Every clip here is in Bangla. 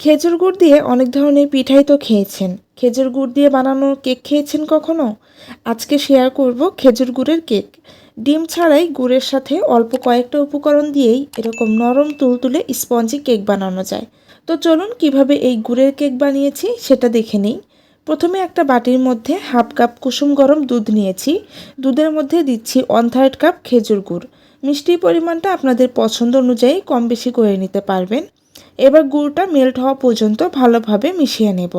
খেজুর গুড় দিয়ে অনেক ধরনের পিঠাই তো খেয়েছেন। খেজুর গুড় দিয়ে বানানো কেক খেয়েছেন কখনো? আজকে শেয়ার করব খেজুর গুড়ের কেক। ডিম ছাড়াই গুড়ের সাথে অল্প কয়েকটা উপকরণ দিয়েই এরকম নরম তুলতুলে স্পঞ্জি কেক বানানো যায়। তো চলুন কীভাবে এই গুড়ের কেক বানিয়েছি সেটা দেখে নিই। প্রথমে একটা বাটির মধ্যে হাফ কাপ কুসুম গরম দুধ নিয়েছি। দুধের মধ্যে দিচ্ছি ওয়ান থার্ড কাপ খেজুর গুড়। মিষ্টির পরিমাণটা আপনাদের পছন্দ অনুযায়ী কম বেশি করে নিতে পারবেন। এবার গুড়টা মেল্ট হওয়া পর্যন্ত ভালোভাবে মিশিয়ে নেব।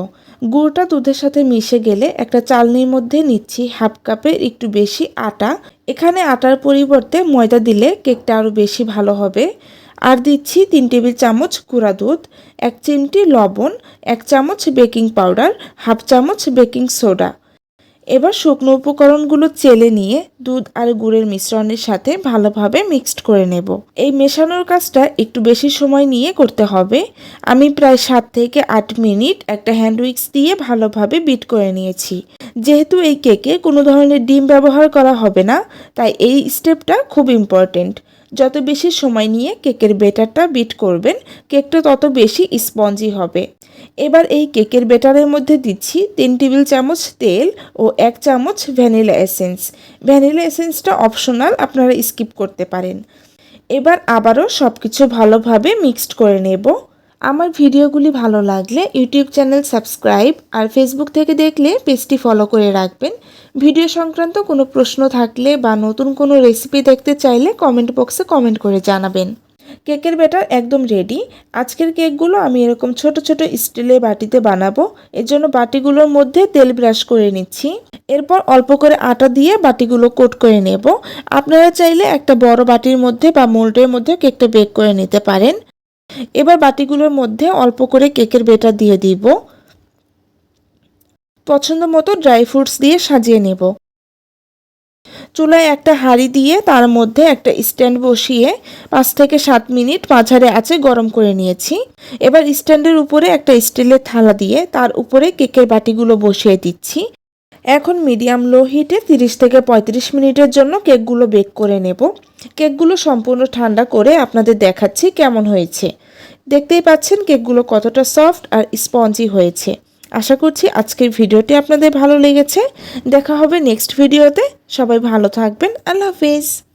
গুড়টা দুধের সাথে মিশে গেলে একটা চালনির মধ্যে নিচ্ছি হাফ কাপের একটু বেশি আটা। এখানে আটার পরিবর্তে ময়দা দিলে কেকটা আরও বেশি ভালো হবে। আর দিচ্ছি তিন টেবিল চামচ গুঁড়া দুধ, এক চিমটি লবণ, এক চামচ বেকিং পাউডার, হাফ চামচ বেকিং সোডা। এবার শুকনো উপকরণগুলো চেলে নিয়ে দুধ আর গুড়ের মিশ্রণের সাথে ভালোভাবে মিক্সড করে নেব। এই মেশানোর কাজটা একটু বেশি সময় নিয়ে করতে হবে। আমি প্রায় সাত থেকে আট মিনিট একটা হ্যান্ড উইক্স দিয়ে ভালোভাবে বিট করে নিয়েছি। যেহেতু এই কেকে কোনো ধরনের ডিম ব্যবহার করা হবে না, তাই এই স্টেপটা খুব ইম্পর্টেন্ট। যত বেশি সময় নিয়ে কেকের বেটারটা বিট করবেন, কেকটা তত বেশি স্পঞ্জি হবে। এবার এই কেকের বেটারের মধ্যে দিচ্ছি তিন টেবিল চামচ তেল ও এক চামচ ভ্যানিলা এসেন্স। ভ্যানিলা এসেন্সটা অপশনাল, আপনারা স্কিপ করতে পারেন। এবার আবারও সব কিছু ভালোভাবে মিক্সড করে নেব। আমার ভিডিওগুলি ভালো লাগলে ইউটিউব চ্যানেল সাবস্ক্রাইব আর ফেসবুক থেকে দেখলে পেজটি ফলো করে রাখবেন। ভিডিও সংক্রান্ত কোনো প্রশ্ন থাকলে বা নতুন কোনো রেসিপি দেখতে চাইলে কমেন্ট বক্সে কমেন্ট করে জানাবেন। কেকের ব্যাটার একদম রেডি আজকের কেকগুলো আমি এরকম ছোট ছোট স্টিলের বাটিতে বানাবো। এর জন্য বাটিগুলোর মধ্যে তেল ব্রাশ করে নিচ্ছি। এরপর অল্প করে আটা দিয়ে বাটিগুলো কোট করে নেব। আপনারা চাইলে একটা বড় বাটির মধ্যে বা মোল্ডের মধ্যে কেকটা বেক করে নিতে পারেন। এবার বাটিগুলোর মধ্যে অল্প করে কেকের বেটার দিয়ে দিব। পছন্দ মতো ড্রাই ফ্রুটস দিয়ে সাজিয়ে নেব। চুলায় একটা হাঁড়ি দিয়ে তার মধ্যে একটা স্ট্যান্ড বসিয়ে পাঁচ থেকে সাত মিনিট মাঝারে আছে গরম করে নিয়েছি। এবার স্ট্যান্ডের উপরে একটা স্টিলের থালা দিয়ে তার উপরে কেকের বাটিগুলো বসিয়ে দিচ্ছি। এখন মিডিয়াম লো হিটে তিরিশ থেকে পঁয়ত্রিশ মিনিটের জন্য কেকগুলো বেক করে নেব। কেকগুলো সম্পূর্ণ ঠান্ডা করে আপনাদের দেখাচ্ছি কেমন হয়েছে। দেখতেই পাচ্ছেন কেকগুলো কতটা সফট আর স্পঞ্জি হয়েছে। আশা করছি আজকের ভিডিওটি আপনাদের ভালো লেগেছে। দেখা হবে নেক্সট ভিডিওতে সবাই ভালো থাকবেন। আল্লাহ হাফিজ।